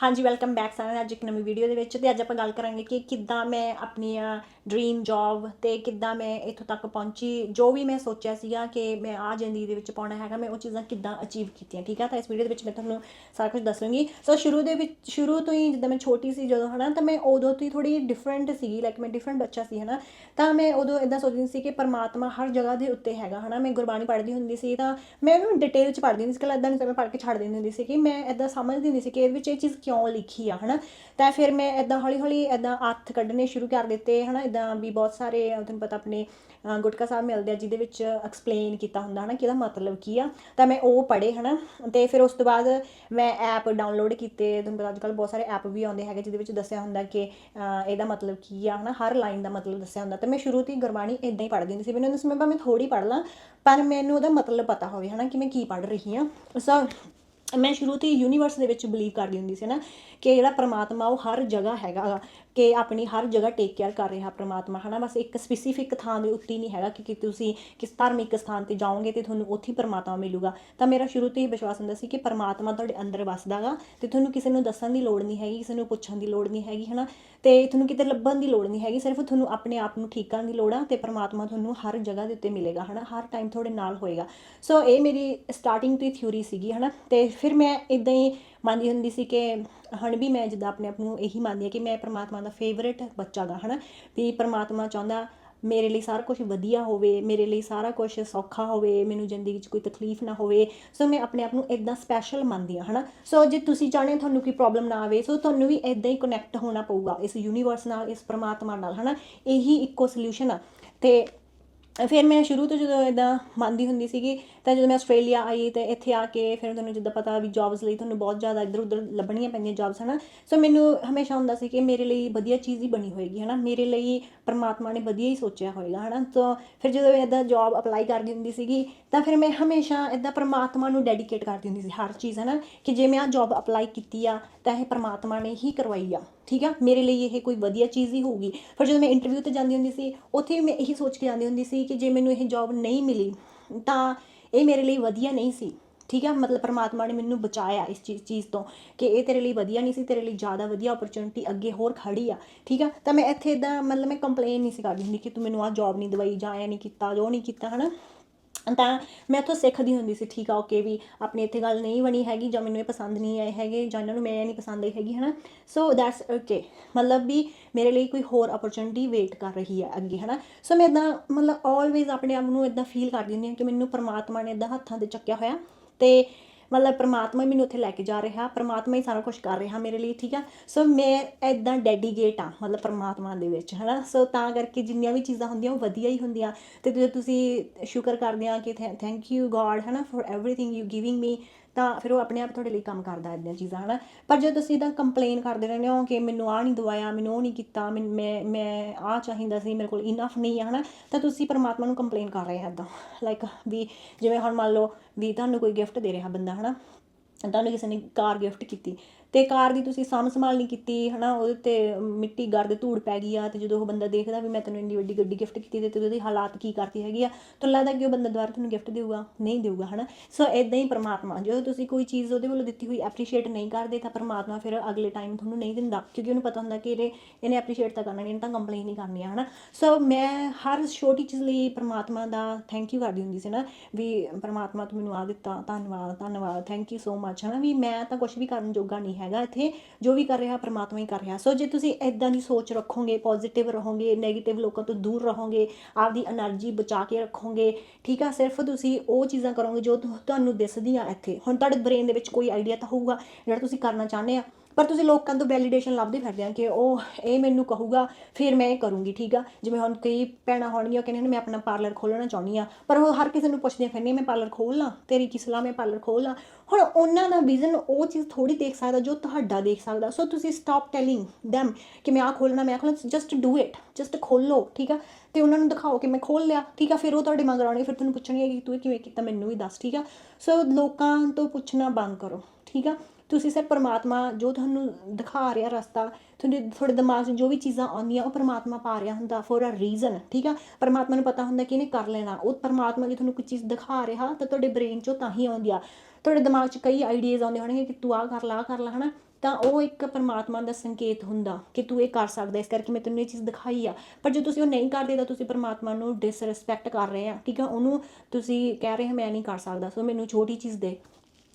ਹਾਂਜੀ welcome back ਸਾਰਿਆਂ ਨੂੰ ਅੱਜ ਇੱਕ ਨਵੀਂ ਵੀਡੀਓ ਦੇ ਵਿੱਚ ਤੇ ਅੱਜ ਆਪਾਂ ਗੱਲ ਕਰਾਂਗੇ ਕਿ ਕਿੱਦਾਂ ਮੈਂ ਆਪਣੀਆਂ ਡ੍ਰੀਮ ਜੌਬ ਤੇ ਕਿੱਦਾਂ ਮੈਂ ਇੱਥੋਂ ਤੱਕ ਪਹੁੰਚੀ। ਜੋ ਵੀ ਮੈਂ ਸੋਚਿਆ ਸੀਗਾ ਕਿ ਮੈਂ ਆ ਜ਼ਿੰਦਗੀ ਦੇ ਵਿੱਚ ਪਾਉਣਾ ਹੈਗਾ, ਮੈਂ ਉਹ ਚੀਜ਼ਾਂ ਕਿੱਦਾਂ ਅਚੀਵ ਕੀਤੀਆਂ, ਠੀਕ ਆ? ਤਾਂ ਇਸ ਵੀਡੀਓ ਦੇ ਵਿੱਚ ਮੈਂ ਤੁਹਾਨੂੰ ਸਾਰਾ ਕੁਝ ਦੱਸੂੰਗੀ। ਸੋ ਸ਼ੁਰੂ ਦੇ ਵਿੱਚ, ਸ਼ੁਰੂ ਤੋਂ ਹੀ ਜਿੱਦਾਂ ਮੈਂ ਛੋਟੀ ਸੀ ਜਦੋਂ, ਹਨਾ, ਤਾਂ ਮੈਂ ਉਦੋਂ ਤੋਂ ਹੀ ਥੋੜੀ ਡਿਫਰੈਂਟ ਸੀਗੀ ਲਾਈਕ ਮੈਂ ਡਿਫਰੈਂਟ ਬੱਚਾ ਸੀ, ਹਨਾ। ਤਾਂ ਮੈਂ ਉਦੋਂ ਇਦਾਂ ਸੋਚਦੀ ਸੀ ਕਿ ਪਰਮਾਤਮਾ ਹਰ ਜਗ੍ਹਾ ਦੇ ਉੱਤੇ ਹੈਗਾ, ਹਨਾ। ਮੈਂ ਗੁਰਬਾਣੀ ਪੜ੍ਹਦੀ ਹੁੰਦੀ ਸੀ ਤਾਂ ਮੈਂ ਉਹਨੂੰ ਡਿਟੇਲ ਚ ਪੜ੍ਹਦੀ ਹੁੰਦੀ ਸੀ ਕਿ ਇਦਾਂ ਨਹੀਂ ਸੀ ਮੈਂ ਪੜ੍ਹ ਕੇ ਛੱਡ ਦਿੰਦੀ ਹੁੰਦੀ ਸੀ ਕਿ ਮੈਂ ਇਦਾਂ ਸਮਝਦੀ ਨਹੀਂ ਸੀ ਕਿ ਇਹਦੇ ਵਿੱਚ ਇਹ ਚੀਜ਼ ਕਿਉਂ ਲਿਖੀ ਆ, ਹਨਾ? ਤਾਂ ਫਿਰ ਮੈਂ ਇਦਾਂ ਹੌਲੀ ਹੌਲੀ ਇਦਾਂ ਹੱਥ ਕੱਢਣੇ ਸ਼ੁਰੂ ਕਰ ਦਿੱਤੇ, ਹਨਾ? ਇਦਾਂ ਵੀ ਬਹੁਤ ਸਾਰੇ, ਤੁਹਾਨੂੰ ਪਤਾ ਆਪਣੇ ਗੁਟਕਾ ਸਾਹਿਬ ਮਿਲਦੇ ਆ, ਜਿਹਦੇ ਵਿੱਚ ਐਕਸਪਲੇਨ ਕੀਤਾ ਹੁੰਦਾ, ਹਨਾ, ਕਿ ਇਹਦਾ ਮਤਲਬ ਕੀ ਆ। ਤਾਂ ਮੈਂ ਉਹ ਪੜ੍ਹੇ, ਹਨਾ? ਤੇ ਫਿਰ ਉਸ ਤੋਂ ਬਾਅਦ ਮੈਂ ਐਪ ਡਾਊਨਲੋਡ ਕੀਤੇ, ਤੁਹਾਨੂੰ ਪਤਾ ਅੱਜ ਅੱਜਕੱਲ ਬਹੁਤ ਸਾਰੇ ਐਪ ਵੀ ਆਉਂਦੇ ਹੈਗੇ, ਜਿਹਦੇ ਵਿੱਚ ਦੱਸਿਆ ਹੁੰਦਾ ਕਿ ਇਹਦਾ ਮਤਲਬ ਕੀ ਆ, ਹਨਾ? ਹਰ ਲਾਈਨ ਦਾ ਮਤਲਬ ਦੱਸਿਆ ਹੁੰਦਾ। ਤੇ ਮੈਂ ਸ਼ੁਰੂ ਤੋਂ ਹੀ ਗੁਰਬਾਣੀ ਇਦਾਂ ਹੀ ਪੜ੍ਹਦੀ ਹੁੰਦੀ ਸੀ। ਮੈਨੂੰ ਉਸ ਸਮੇਂ ਭਾਵੇਂ ਥੋੜੀ ਪੜ੍ਹ ਲਾਂ, ਪਰ ਮੈਨੂੰ ਉਹਦਾ ਮਤਲਬ ਪਤਾ ਹੋਵੇ, ਹਨਾ, ਕਿ ਮੈਂ ਕੀ ਪੜ੍ਹ ਰਹੀ ਹਾਂ ਸੋ ਮੈਂ ਸ਼ੁਰੂ ਤੋਂ ਹੀ ਯੂਨੀਵਰਸ ਦੇ ਵਿੱਚ ਬਿਲੀਵ ਕਰਦੀ ਹੁੰਦੀ ਸੀ ਨਾ ਕਿ ਜਿਹੜਾ ਪਰਮਾਤਮਾ ਉਹ ਹਰ ਜਗ੍ਹਾ ਹੈਗਾ ਕਿ ਆਪਣੀ ਹਰ ਜਗ੍ਹਾ ਟੇਕ ਕੇਅਰ ਕਰ ਰਿਹਾ ਪ੍ਰਮਾਤਮਾ, ਹਨਾ? ਬਸ ਇੱਕ ਸਪੈਸੀਫਿਕ ਥਾਂ ਦੇ ਉੱਤੇ ਹੀ ਨਹੀਂ ਹੈਗਾ ਕਿ ਤੁਸੀਂ ਕਿਸ ਧਾਰਮਿਕ ਸਥਾਨ ਤੇ ਜਾਓਗੇ ਤੇ ਤੁਹਾਨੂੰ ਉੱਥੇ ਹੀ ਪ੍ਰਮਾਤਮਾ ਮਿਲੂਗਾ। ਤਾਂ ਮੇਰਾ ਸ਼ੁਰੂ ਤੋਂ ਹੀ ਵਿਸ਼ਵਾਸ ਹੁੰਦਾ ਸੀ ਕਿ ਪ੍ਰਮਾਤਮਾ ਤੁਹਾਡੇ ਅੰਦਰ ਵਸਦਾ ਗਾ ਤੇ ਤੁਹਾਨੂੰ ਕਿਸੇ ਨੂੰ ਦੱਸਣ ਦੀ ਲੋੜ ਨਹੀਂ ਹੈਗੀ, ਕਿਸੇ ਨੂੰ ਪੁੱਛਣ ਦੀ ਲੋੜ ਨਹੀਂ ਹੈਗੀ, ਹਨਾ? ਤੇ ਤੁਹਾਨੂੰ ਕਿਤੇ ਲੱਭਣ ਦੀ ਲੋੜ ਨਹੀਂ ਹੈਗੀ, ਸਿਰਫ ਤੁਹਾਨੂੰ ਆਪਣੇ ਆਪ ਨੂੰ ਠੀਕ ਕਰਨ ਦੀ ਲੋੜ ਆ ਤੇ ਪ੍ਰਮਾਤਮਾ ਤੁਹਾਨੂੰ ਹਰ ਜਗ੍ਹਾ ਦੇ ਉੱਤੇ ਮਿਲੇਗਾ, ਹਨਾ? ਹਰ ਟਾਈਮ ਤੁਹਾਡੇ ਨਾਲ ਹੋਏਗਾ। ਸੋ ਇਹ ਮੇਰੀ ਸਟਾਰਟਿੰਗ ਤੋਂ ਹੀ ਥਿਊਰੀ ਸੀਗੀ, ਹਨਾ? ਤੇ ਫਿਰ ਮੈਂ ਇਦਾਂ ਹੀ ਮੰਨਦੀ ਹੁੰਦੀ ਸੀ ਕਿ ਹੁਣ ਵੀ ਮੈਂ ਜਿੱਦਾਂ ਆਪਣੇ ਆਪ ਨੂੰ ਇਹੀ ਮੰਨਦੀ ਹਾਂ ਕਿ ਮੈਂ ਪਰਮਾਤਮਾ ਦਾ ਫੇਵਰੇਟ ਬੱਚਾ ਗਾ, ਹਨਾ? ਵੀ ਪਰਮਾਤਮਾ ਚਾਹੁੰਦਾ ਮੇਰੇ ਲਈ ਸਾਰਾ ਕੁਝ ਵਧੀਆ ਹੋਵੇ, ਮੇਰੇ ਲਈ ਸਾਰਾ ਕੁਝ ਸੌਖਾ ਹੋਵੇ, ਮੈਨੂੰ ਜ਼ਿੰਦਗੀ 'ਚ ਕੋਈ ਤਕਲੀਫ ਨਾ ਹੋਵੇ। ਸੋ ਮੈਂ ਆਪਣੇ ਆਪ ਨੂੰ ਇਦਾਂ ਸਪੈਸ਼ਲ ਮੰਨਦੀ ਹਾਂ, ਹਨਾ? ਸੋ ਜੇ ਤੁਸੀਂ ਚਾਹੁੰਦੇ ਹੋ ਤੁਹਾਨੂੰ ਕੋਈ ਪ੍ਰੋਬਲਮ ਨਾ ਆਵੇ, ਸੋ ਤੁਹਾਨੂੰ ਵੀ ਇਦਾਂ ਹੀ ਕਨੈਕਟ ਹੋਣਾ ਪਊਗਾ ਇਸ ਯੂਨੀਵਰਸ ਨਾਲ, ਇਸ ਪਰਮਾਤਮਾ ਨਾਲ, ਹਨਾ? ਇਹੀ ਇੱਕੋ ਸੋਲੂਸ਼ਨ ਆ। ਤੇ ਫਿਰ ਮੈਂ ਸ਼ੁਰੂ ਤੋਂ ਜਦੋਂ ਇਦਾਂ ਮੰਨਦੀ ਹੁੰਦੀ ਸੀਗੀ, ਤਾਂ ਜਦੋਂ ਮੈਂ ਆਸਟ੍ਰੇਲੀਆ ਆਈ ਤੇ ਇੱਥੇ ਆ ਕੇ ਫਿਰ ਤੁਹਾਨੂੰ ਜਿੱਦਾਂ ਪਤਾ ਵੀ ਜੌਬਸ ਲਈ ਤੁਹਾਨੂੰ ਬਹੁਤ ਜ਼ਿਆਦਾ ਇੱਧਰ ਉੱਧਰ ਲੱਭਣੀਆਂ ਪੈਂਦੀਆਂ ਜੌਬਸ ਹਨਾ? ਸੋ ਮੈਨੂੰ ਹਮੇਸ਼ਾ ਹੁੰਦਾ ਸੀ ਕਿ ਮੇਰੇ ਲਈ ਵਧੀਆ ਚੀਜ਼ ਹੀ ਬਣੀ ਹੋਏਗੀ, ਹਨਾ? ਮੇਰੇ ਲਈ ਪਰਮਾਤਮਾ ਨੇ ਵਧੀਆ ਹੀ ਸੋਚਿਆ ਹੋਏਗਾ, ਹਨਾ? ਤਾਂ ਫਿਰ ਜਦੋਂ ਮੈਂ ਇਦਾਂ ਜੌਬ ਅਪਲਾਈ ਕਰਦੀ ਹੁੰਦੀ ਸੀਗੀ, ਤਾਂ ਫਿਰ ਮੈਂ ਹਮੇਸ਼ਾ ਇਦਾਂ ਪਰਮਾਤਮਾ ਨੂੰ ਡੈਡੀਕੇਟ ਕਰਦੀ ਹੁੰਦੀ ਸੀ ਹਰ ਚੀਜ਼, ਹਨਾ? ਕਿ ਜੇ ਮੈਂ ਆ ਜੌਬ ਅਪਲਾਈ ਕੀਤੀ ਆ, ਤਾਂ ਇਹ ਪਰਮਾਤਮਾ ਨੇ ਹੀ ਕਰਵਾਈ ਆ। ਠੀਕ ਆ? ਮੇਰੇ ਲਈ ਇਹ ਕੋਈ ਵਧੀਆ ਚੀਜ਼ ਹੀ ਹੋਊਗੀ। ਫਿਰ ਜਦੋਂ ਮੈਂ ਇੰਟਰਵਿਊ ਤੇ ਜਾਂਦੀ ਹੁੰਦੀ ਸੀ, ਉੱਥੇ ਵੀ ਮੈਂ ਇਹੀ ਸੋਚ ਕੇ ਜਾਂਦੀ ਹੁੰਦੀ ਸੀ ਕਿ ਜੇ ਮੈਨੂੰ ਇਹ ਜੌਬ ਨਹੀਂ ਮਿਲੀ, ਤਾਂ ਇਹ ਮੇਰੇ ਲਈ ਵਧੀਆ ਨਹੀਂ ਸੀ। ਠੀਕ ਆ? ਮਤਲਬ ਪਰਮਾਤਮਾ ਨੇ ਮੈਨੂੰ ਬਚਾਇਆ ਇਸ ਚੀਜ਼ ਤੋਂ ਕਿ ਇਹ ਤੇਰੇ ਲਈ ਵਧੀਆ ਨਹੀਂ ਸੀ, ਤੇਰੇ ਲਈ ਜ਼ਿਆਦਾ ਵਧੀਆ ਓਪਰਚੁਨਿਟੀ ਅੱਗੇ ਹੋਰ ਖੜੀ ਆ। ਠੀਕ ਆ? ਤਾਂ ਮੈਂ ਇੱਥੇ ਇਦਾਂ ਮਤਲਬ ਮੈਂ ਕੰਪਲੇਨ ਨਹੀਂ ਸੀ ਕਰਦੀ ਹੁੰਦੀ ਕਿ ਤੂੰ ਮੈਨੂੰ ਆਹ ਜੌਬ ਨਹੀਂ ਦਵਾਈ ਜਾਂ ਇਹ ਨਹੀਂ ਕੀਤਾ ਜੋ ਨਹੀਂ ਕੀਤਾ, ਹਨਾ? ਤਾਂ ਮੈਂ ਉੱਥੋਂ ਸਿੱਖਦੀ ਹੁੰਦੀ ਸੀ, ਠੀਕ ਆ ਓਕੇ ਵੀ ਆਪਣੀ ਇੱਥੇ ਗੱਲ ਨਹੀਂ ਬਣੀ ਹੈਗੀ ਜਾਂ ਮੈਨੂੰ ਇਹ ਪਸੰਦ ਨਹੀਂ ਆਏ ਹੈਗੇ ਜਾਂ ਇਹਨਾਂ ਨੂੰ ਮੈਂ ਇਹ ਨਹੀਂ ਪਸੰਦ ਆਈ ਹੈਗੀ, ਹਨਾ? ਸੋ ਦੈਟਸ ਓਕੇ ਮਤਲਬ ਵੀ ਮੇਰੇ ਲਈ ਕੋਈ ਹੋਰ ਓਪਰਚੁਨਿਟੀ ਵੇਟ ਕਰ ਰਹੀ ਹੈ ਅੱਗੇ, ਹਨਾ? ਸੋ ਮੈਂ ਇਦਾਂ ਮਤਲਬ ਆਲਵੇਜ਼ ਆਪਣੇ ਆਪ ਨੂੰ ਇਦਾਂ ਫੀਲ ਕਰਦੀ ਹੁੰਦੀ ਹਾਂ ਕਿ ਮੈਨੂੰ ਪਰਮਾਤਮਾ ਨੇ ਇਦਾਂ ਹੱਥਾਂ ਤੇ ਚੱਕਿਆ ਹੋਇਆ ਤੇ ਮਤਲਬ ਪ੍ਰਮਾਤਮਾ ਮੈਨੂੰ ਉੱਥੇ ਲੈ ਕੇ ਜਾ ਰਿਹਾ, ਪ੍ਰਮਾਤਮਾ ਹੀ ਸਾਰਾ ਕੁਝ ਕਰ ਰਿਹਾ ਮੇਰੇ ਲਈ, ਠੀਕ ਆ? ਸੋ ਮੈਂ ਐਦਾਂ ਡੈਡੀਕੇਟ ਆ, ਮਤਲਬ ਪ੍ਰਮਾਤਮਾ ਦੇ ਵਿੱਚ, ਹਨਾ? ਸੋ ਤਾਂ ਕਰਕੇ ਜਿੰਨੀਆਂ ਵੀ ਚੀਜ਼ਾਂ ਹੁੰਦੀਆਂ, ਉਹ ਵਧੀਆ ਹੀ ਹੁੰਦੀਆਂ। ਤੇ ਜੇ ਤੁਸੀਂ ਸ਼ੁਕਰ ਕਰਦੇ ਆ ਕਿ ਥੈਂਕ ਯੂ ਗੋਡ ਹਨਾ for everything you giving me ਤਾਂ ਫਿਰ ਉਹ ਆਪਣੇ ਆਪ ਤੁਹਾਡੇ ਲਈ ਕੰਮ ਕਰਦਾ ਇਦਾਂ ਚੀਜ਼ਾਂ, ਹਨਾ? ਪਰ ਜੇ ਤੁਸੀਂ ਤਾਂ ਕੰਪਲੇਨ ਕਰਦੇ ਰਹਿੰਦੇ ਹੋ ਕਿ ਮੈਨੂੰ ਆ ਨਹੀਂ ਦਵਾਇਆ, ਮੈਨੂੰ ਉਹ ਨਹੀਂ ਕੀਤਾ ਮੈਨ- ਮੈਂ ਮੈਂ ਆ ਚਾਹੀਦਾ ਸੀ, ਮੇਰੇ ਕੋਲ ਇਨਫ ਨਹੀਂ ਆ, ਹਨਾ? ਤਾਂ ਤੁਸੀਂ ਪਰਮਾਤਮਾ ਨੂੰ ਕੰਪਲੇਨ ਕਰ ਰਹੇ ਆ ਇਦਾਂ ਲਾਈਕ ਵੀ ਜਿਵੇਂ ਹੁਣ ਮੰਨ ਲਓ ਵੀ ਤੁਹਾਨੂੰ ਕੋਈ ਗਿਫਟ ਦੇ ਰਿਹਾ ਬੰਦਾ, ਹਨਾ? ਤੁਹਾਨੂੰ ਕਿਸੇ ਨੇ ਕਾਰ ਗਿਫਟ ਕੀਤੀ ਤੇ ਕਾਰ ਦੀ ਤੁਸੀਂ ਸਾਂਭ ਸੰਭਾਲ ਨਹੀਂ ਕੀਤੀ, ਹਨਾ, ਉਹਦੇ ਤੇ ਮਿੱਟੀ ਗਰਦ ਧੂੜ ਪੈ ਗਈ ਆ ਤੇ ਜਦੋਂ ਉਹ ਬੰਦਾ ਦੇਖਦਾ ਵੀ ਮੈਂ ਤੈਨੂੰ ਇੰਨੀ ਵੱਡੀ ਗੱਡੀ ਗਿਫਟ ਕੀਤੀ ਤੇ ਤੂੰ ਉਹਦੀ ਹਾਲਾਤ ਕੀ ਕਰਤੀ ਹੈਗੀ ਆ ਤੁਹਾਨੂੰ ਲੱਗਦਾ ਕਿ ਉਹ ਬੰਦਾ ਦੁਬਾਰਾ ਤੁਹਾਨੂੰ ਗਿਫਟ ਦੇਊਗਾ? ਨਹੀਂ ਦੇਊਗਾ, ਹਨਾ? ਸੋ ਇਦਾਂ ਹੀ ਪਰਮਾਤਮਾ, ਜਦੋਂ ਤੁਸੀਂ ਕੋਈ ਚੀਜ਼ ਉਹਦੇ ਵੱਲੋਂ ਦਿੱਤੀ ਹੋਈ ਐਪਰੀਸ਼ੀਏਟ ਨਹੀਂ ਕਰਦੇ, ਤਾਂ ਪਰਮਾਤਮਾ ਫਿਰ ਅਗਲੇ ਟਾਈਮ ਤੁਹਾਨੂੰ ਨਹੀਂ ਦਿੰਦਾ, ਕਿਉਂਕਿ ਉਹਨੂੰ ਪਤਾ ਹੁੰਦਾ ਕਿ ਇਹਨੇ ਇਹਨੇ ਐਪਰੀਸ਼ੀਏਟ ਤਾਂ ਕਰਨਾ ਨਹੀਂ ਇਹਨੇ ਤਾਂ ਕੰਪਲੇਨ ਨਹੀਂ ਕਰਨੀ ਆ, ਹਨਾ? ਸੋ ਮੈਂ ਹਰ ਛੋਟੀ ਚੀਜ਼ ਲਈ ਪਰਮਾਤਮਾ ਦਾ ਥੈਂਕ ਯੂ ਕਰਦੀ ਹੁੰਦੀ ਸੀ ਨਾ, ਵੀ ਪਰਮਾਤਮਾ ਤੂੰ ਮੈਨੂੰ ਆ ਦਿੱਤਾ, ਧੰਨਵਾਦ ਧੰਨਵਾਦ ਥੈਂਕ ਯੂ ਸੋ ਮੱਚ ਹਨਾ? ਵੀ ਮੈਂ ਤਾਂ ਕੁਝ ਵੀ ਕਰਨ ਜੋਗਾ ਨਹੀਂ ਹੈਗਾ ਇੱਥੇ, ਜੋ ਵੀ ਕਰ ਰਿਹਾ, ਪਰਮਾਤਮਾ ਹੀ ਕਰ ਰਿਹਾ। ਸੋ ਜੇ ਤੁਸੀਂ ਐਦਾਂ ਦੀ ਸੋਚ ਰੱਖੋਗੇ ਪੋਜ਼ਿਟਿਵ ਰਹੋਗੇ 네ਗੇਟਿਵ ਲੋਕਾਂ ਤੋਂ ਦੂਰ ਰਹੋਗੇ, ਆਪਦੀ એનર્ਜੀ ਬਚਾ ਕੇ ਰੱਖੋਗੇ, ਠੀਕ ਆ, ਸਿਰਫ ਤੁਸੀਂ ਉਹ ਚੀਜ਼ਾਂ ਕਰੋਗੇ ਜੋ ਤੁਹਾਨੂੰ ਦਿਸਦੀਆਂ ਇੱਥੇ। ਹੁਣ ਤੁਹਾਡੇ ਬ੍ਰੇਨ ਦੇ ਵਿੱਚ ਕੋਈ ਆਈਡੀਆ ਤਾਂ ਹੋਊਗਾ, ਜਿਹੜਾ ਤੁਸੀਂ ਕਰਨਾ ਚਾਹੁੰਦੇ ਆ। ਪਰ ਤੁਸੀਂ ਲੋਕਾਂ ਤੋਂ ਵੈਲੀਡੇਸ਼ਨ ਲੱਭਦੇ ਫਿਰਦੇ ਆ ਕਿ ਉਹ ਇਹ ਮੈਨੂੰ ਕਹੂਗਾ, ਫਿਰ ਮੈਂ ਇਹ ਕਰੂੰਗੀ, ਠੀਕ ਆ? ਜਿਵੇਂ ਹੁਣ ਕਈ ਭੈਣਾਂ ਹੋਣਗੀਆਂ ਕਹਿੰਦੇ ਨੇ, ਮੈਂ ਆਪਣਾ ਪਾਰਲਰ ਖੋਲਣਾ ਚਾਹੁੰਦੀ ਆ, ਪਰ ਉਹ ਹਰ ਕਿਸੇ ਨੂੰ ਪੁੱਛਦੀਆਂ ਫਿਰਦੀਆਂ ਮੈਂ ਪਾਰਲਰ ਖੋਲ ਲਾਂ ਤੇਰੀ ਕੀ ਸਲਾਹ, ਮੈਂ ਪਾਰਲਰ ਖੋਲ ਲਾਂ ਹੁਣ ਉਹਨਾਂ ਦਾ ਵਿਜ਼ਨ ਉਹ ਚੀਜ਼ ਥੋੜੀ ਦੇਖ ਸਕਦਾ, ਜੋ ਤੁਹਾਡਾ ਦੇਖ ਸਕਦਾ। ਸੋ ਤੁਸੀਂ ਸਟਾਪ ਟੈਲਿੰਗ them ਕਿ ਮੈਂ ਆ ਖੋਲਣਾ ਮੈਂ ਖੋਲਣਾ ਜਸਟ ਡੂ ਇਟ ਜਸਟ ਖੋਲੋ ਠੀਕ ਆ? ਤੇ ਉਹਨਾਂ ਨੂੰ ਦਿਖਾਓ ਕਿ ਮੈਂ ਖੋਲ ਲਿਆ, ਠੀਕ ਆ? ਫਿਰ ਉਹ ਤੁਹਾਡੇ ਮਗਰ ਆਉਣਗੇ, ਫਿਰ ਤੁਹਾਨੂੰ ਪੁੱਛਣਗੇ ਕਿ ਤੂੰ ਕਿਵੇਂ ਕੀਤਾ, ਮੈਨੂੰ ਵੀ ਦੱਸ, ਠੀਕ ਆ? ਸੋ ਲੋਕਾਂ ਤੋਂ ਪੁੱਛਣਾ ਬੰਦ ਕਰੋ, ਠੀਕ ਆ? ਤੁਸੀਂ ਸਿਰ ਪਰਮਾਤਮਾ ਜੋ ਤੁਹਾਨੂੰ ਦਿਖਾ ਰਿਹਾ ਰਸਤਾ, ਤੁਹਾਡੇ ਤੁਹਾਡੇ ਦਿਮਾਗ 'ਚ ਜੋ ਵੀ ਚੀਜ਼ਾਂ ਆਉਂਦੀਆਂ, ਉਹ ਪਰਮਾਤਮਾ ਪਾ ਰਿਹਾ ਹੁੰਦਾ ਫॉर ਅ ਰੀਜ਼ਨ ਠੀਕ ਆ? ਪਰਮਾਤਮਾ ਨੂੰ ਪਤਾ ਹੁੰਦਾ ਕਿ ਇਹਨੇ ਕਰ ਲੈਣਾ। ਉਹ ਪਰਮਾਤਮਾ ਜੇ ਤੁਹਾਨੂੰ ਕੋਈ ਚੀਜ਼ ਦਿਖਾ ਰਿਹਾ, ਤਾਂ ਤੁਹਾਡੇ ਬ੍ਰੇਨ 'ਚੋਂ ਤਾਂ ਹੀ ਆਉਂਦੀ ਆ। ਤੁਹਾਡੇ ਦਿਮਾਗ 'ਚ ਕਈ ਆਈਡੀਆਜ਼ ਆਉਂਦੇ ਹੋਣਗੇ ਕਿ ਤੂੰ ਆਹ ਕਰ ਲਾ, ਆਹ ਕਰ ਲਾ, ਹਨਾ? ਤਾਂ ਉਹ ਇੱਕ ਪਰਮਾਤਮਾ ਦਾ ਸੰਕੇਤ ਹੁੰਦਾ ਕਿ ਤੂੰ ਇਹ ਕਰ ਸਕਦਾ, ਇਸ ਕਰਕੇ ਮੈਂ ਤੈਨੂੰ ਇਹ ਚੀਜ਼ ਦਿਖਾਈ ਆ। ਪਰ ਜੇ ਤੁਸੀਂ ਉਹ ਨਹੀਂ ਕਰਦੇ, ਤਾਂ ਤੁਸੀਂ ਪਰਮਾਤਮਾ ਨੂੰ ਡਿਸਰੈਸਪੈਕਟ ਕਰ ਰਹੇ ਆ, ਠੀਕ ਆ? ਉਹਨੂੰ ਤੁਸੀਂ ਕਹਿ ਰਹੇ ਹੋ, ਮੈਂ ਨਹੀਂ ਕਰ ਸਕਦਾ, ਸੋ ਮੈਨੂੰ ਛੋਟੀ ਚੀਜ਼ ਦੇ।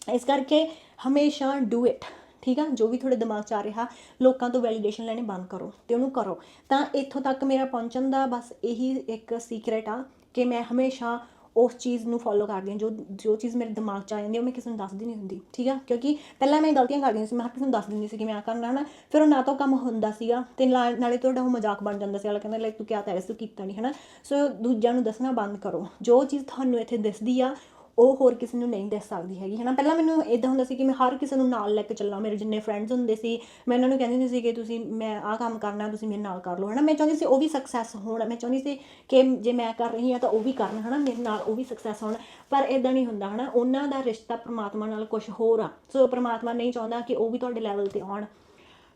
ਇਸ ਕਰਕੇ ਹਮੇਸ਼ਾ ਡੂ ਇਟ ਠੀਕ ਆ? ਜੋ ਵੀ ਤੁਹਾਡੇ ਦਿਮਾਗ 'ਚ ਆ ਰਿਹਾ ਲੋਕਾਂ ਤੋਂ ਵੈਲੀਡੇਸ਼ਨ ਲੈਣੇ ਬੰਦ ਕਰੋ ਤੇ ਉਹਨੂੰ ਕਰੋ। ਤਾਂ ਇੱਥੋਂ ਤੱਕ ਮੇਰਾ ਪਹੁੰਚਣ ਦਾ ਬਸ ਇਹੀ ਇੱਕ ਸੀਕ੍ਰੇਟ ਆ ਕਿ ਮੈਂ ਹਮੇਸ਼ਾ ਉਸ ਚੀਜ਼ ਨੂੰ ਫੋਲੋ ਕਰਦੀ ਹਾਂ ਜੋ ਜੋ ਚੀਜ਼ ਮੇਰੇ ਦਿਮਾਗ 'ਚ ਆ ਜਾਂਦੀ ਆ, ਉਹ ਮੈਂ ਕਿਸੇ ਨੂੰ ਦੱਸਦੀ ਨਹੀਂ ਹੁੰਦੀ ਠੀਕ ਆ? ਕਿਉਂਕਿ ਪਹਿਲਾਂ ਮੈਂ ਗਲਤੀਆਂ ਕਰਦੀ ਸੀ ਮੈਂ ਹਰ ਕਿਸੇ ਨੂੰ ਦੱਸ ਦਿੰਦੀ ਸੀ ਕਿ ਮੈਂ ਆ ਕਰਨਾ ਨਾ ਫਿਰ ਉਹ ਨਾ ਤਾਂ ਉਹ ਕੰਮ ਹੁੰਦਾ ਸੀਗਾ ਤੇ ਨਾਲ- ਨਾਲੇ ਤੁਹਾਡਾ ਉਹ ਮਜ਼ਾਕ ਬਣ ਜਾਂਦਾ ਸੀ ਅਗਲਾ ਕਹਿੰਦਾ ਲੈ ਤੂੰ ਕਿਆ ਤਾਂ ਐਸ ਤੂੰ ਕੀਤਾ ਨਹੀਂ ਹਨਾ? ਸੋ ਦੂਜਿਆਂ ਨੂੰ ਦੱਸਣਾ ਬੰਦ ਕਰੋ। ਜੋ ਚੀਜ਼ ਤੁਹਾਨੂੰ ਇੱਥੇ ਦਿਸਦੀ ਆ ਉਹ ਹੋਰ ਕਿਸੇ ਨੂੰ ਨਹੀਂ ਦੱਸ ਸਕਦੀ ਹੈਗੀ, ਹਨਾ? ਪਹਿਲਾਂ ਮੈਨੂੰ ਇਦਾਂ ਹੁੰਦਾ ਸੀ ਕਿ ਮੈਂ ਹਰ ਕਿਸੇ ਨੂੰ ਨਾਲ ਲੈ ਕੇ ਚੱਲਾਂ, ਮੇਰੇ ਜਿੰਨੇ ਫਰੈਂਡਸ ਹੁੰਦੇ ਸੀ, ਮੈਂ ਇਹਨਾਂ ਨੂੰ ਕਹਿੰਦੀ ਹੁੰਦੀ ਸੀ ਕਿ ਤੁਸੀਂ, ਮੈਂ ਆਹ ਕੰਮ ਕਰਨਾ, ਤੁਸੀਂ ਮੇਰੇ ਨਾਲ ਕਰ ਲਓ, ਹਨਾ? ਮੈਂ ਚਾਹੁੰਦੀ ਸੀ ਉਹ ਵੀ ਸਕਸੈਸ ਹੋਣ, ਮੈਂ ਚਾਹੁੰਦੀ ਸੀ ਕਿ ਜੇ ਮੈਂ ਕਰ ਰਹੀ ਹਾਂ ਤਾਂ ਉਹ ਵੀ ਕਰਨ, ਹਨਾ? ਮੇਰੇ ਨਾਲ ਉਹ ਵੀ ਸਕਸੈਸ ਹੋਣ, ਪਰ ਇਦਾਂ ਨਹੀਂ ਹੁੰਦਾ, ਹਨਾ? ਉਹਨਾਂ ਦਾ ਰਿਸ਼ਤਾ ਪਰਮਾਤਮਾ ਨਾਲ ਕੁਝ ਹੋਰ ਆ, ਸੋ ਪਰਮਾਤਮਾ ਨਹੀਂ ਚਾਹੁੰਦਾ ਕਿ ਉਹ ਵੀ ਤੁਹਾਡੇ ਲੈਵਲ ਤੇ ਆਉਣ।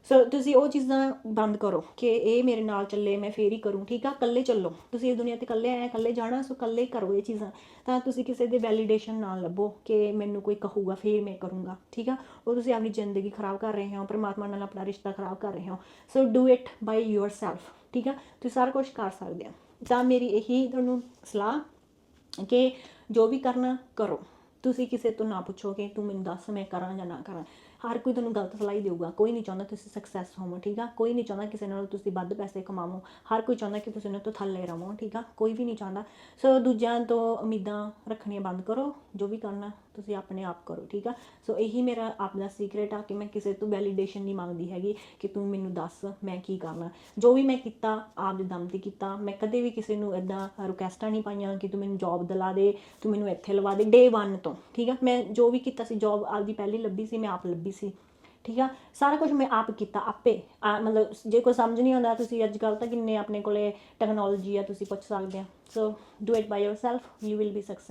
ਸੋ ਤੁਸੀਂ ਉਹ ਚੀਜ਼ਾਂ ਬੰਦ ਕਰੋ ਕਿ ਇਹ ਮੇਰੇ ਨਾਲ ਚੱਲੇ, ਮੈਂ ਫੇਰ ਹੀ ਕਰੂੰ, ਠੀਕ ਆ? ਇਕੱਲੇ ਚੱਲੋ। ਤੁਸੀਂ ਇਸ ਦੁਨੀਆ ਤੇ ਇਕੱਲੇ ਆਏ ਇਕੱਲੇ ਜਾਣਾ, ਸੋ ਇਕੱਲੇ ਕਰੋ ਇਹ ਚੀਜ਼ਾਂ। ਤਾਂ ਤੁਸੀਂ ਕਿਸੇ ਦੇ ਵੈਲੀਡੇਸ਼ਨ ਨਾਲ ਲੱਭੋ ਕਿ ਮੈਨੂੰ ਕੋਈ ਕਹੂਗਾ, ਫੇਰ ਮੈਂ ਕਰੂੰਗਾ, ਠੀਕ ਆ? ਉਹ ਤੁਸੀਂ ਆਪਣੀ ਜ਼ਿੰਦਗੀ ਖਰਾਬ ਕਰ ਰਹੇ ਹੋ, ਪਰਮਾਤਮਾ ਨਾਲ ਆਪਣਾ ਰਿਸ਼ਤਾ ਖਰਾਬ ਕਰ ਰਹੇ ਹੋ। So do it by yourself ਠੀਕ ਆ? ਤੁਸੀਂ ਸਾਰਾ ਕੁਝ ਕਰ ਸਕਦੇ ਆ ਤਾਂ ਮੇਰੀ ਇਹੀ ਤੁਹਾਨੂੰ ਸਲਾਹ ਕਿ ਜੋ ਵੀ ਕਰਨਾ, ਕਰੋ। ਤੁਸੀਂ ਕਿਸੇ ਤੋਂ ਨਾ ਪੁੱਛੋ ਕਿ ਤੂੰ ਮੈਨੂੰ ਦੱਸ, ਮੈਂ ਕਰਾਂ ਜਾਂ ਨਾ ਕਰਾਂ। ਹਰ ਕੋਈ ਤੁਹਾਨੂੰ ਗਲਤ ਸਲਾਹ ਦੇਊਗਾ। ਕੋਈ ਨਹੀਂ ਚਾਹੁੰਦਾ ਤੁਸੀਂ ਸਕਸੈਸ ਹੋਵੋ, ਠੀਕ ਆ? ਕੋਈ ਨਹੀਂ ਚਾਹੁੰਦਾ ਕਿਸੇ ਨਾਲ ਤੁਸੀਂ ਵੱਧ ਪੈਸੇ ਕਮਾਵੋ। ਹਰ ਕੋਈ ਚਾਹੁੰਦਾ ਕਿ ਤੁਸੀਂ ਉਹਨਾਂ ਤੋਂ ਥੱਲੇ ਰਹੋ, ਠੀਕ ਆ? ਕੋਈ ਵੀ ਨਹੀਂ ਚਾਹੁੰਦਾ। ਸੋ ਦੂਜਿਆਂ ਤੋਂ ਉਮੀਦਾਂ ਰੱਖਣੀਆਂ ਬੰਦ ਕਰੋ, ਜੋ ਵੀ ਕਰਨਾ ਤੁਸੀਂ ਆਪਣੇ ਆਪ ਕਰੋ ਠੀਕ ਆ? ਸੋ ਇਹੀ ਮੇਰਾ ਆਪ ਦਾ ਸੀਕ੍ਰੇਟ ਆ ਕਿ ਮੈਂ ਕਿਸੇ ਤੋਂ ਵੈਲੀਡੇਸ਼ਨ ਨਹੀਂ ਮੰਗਦੀ ਹੈਗੀ ਕਿ ਤੂੰ ਮੈਨੂੰ ਦੱਸ ਮੈਂ ਕੀ ਕਰਨਾ। ਜੋ ਵੀ ਮੈਂ ਕੀਤਾ ਆਪ ਦੇ ਦਮ ਤੇ ਕੀਤਾ। ਮੈਂ ਕਦੇ ਵੀ ਕਿਸੇ ਨੂੰ ਇਦਾਂ ਰਿਕੁਐਸਟਾਂ ਨਹੀਂ ਪਾਈਆਂ ਕਿ ਤੂੰ ਮੈਨੂੰ ਜੌਬ ਦਿਲਾ ਦੇ ਤੂੰ ਮੈਨੂੰ ਇੱਥੇ ਲਵਾ ਦੇ ਡੇ 1 ਤੋਂ ਠੀਕ ਆ? ਮੈਂ ਜੋ ਵੀ ਕੀਤਾ ਸੀ ਜੌਬ ਆਪਦੀ ਪਹਿਲੀ ਲੱਭੀ ਸੀ ਮੈਂ ਆਪ ਲੱਭੀ ਸੀ ਠੀਕ ਆ? ਸਾਰਾ ਕੁਝ ਮੈਂ ਆਪ ਕੀਤਾ ਆਪੇ। ਆ, ਮਤਲਬ ਜੇ ਕੋਈ ਸਮਝ ਨਹੀਂ ਆਉਂਦਾ ਤੁਸੀਂ ਅੱਜ ਕੱਲ੍ਹ ਤਾਂ ਕਿੰਨੇ ਆਪਣੇ ਕੋਲੇ ਟੈਕਨੋਲੋਜੀ ਆ ਤੁਸੀਂ ਪੁੱਛ ਸਕਦੇ ਆ। So do it by yourself you will be success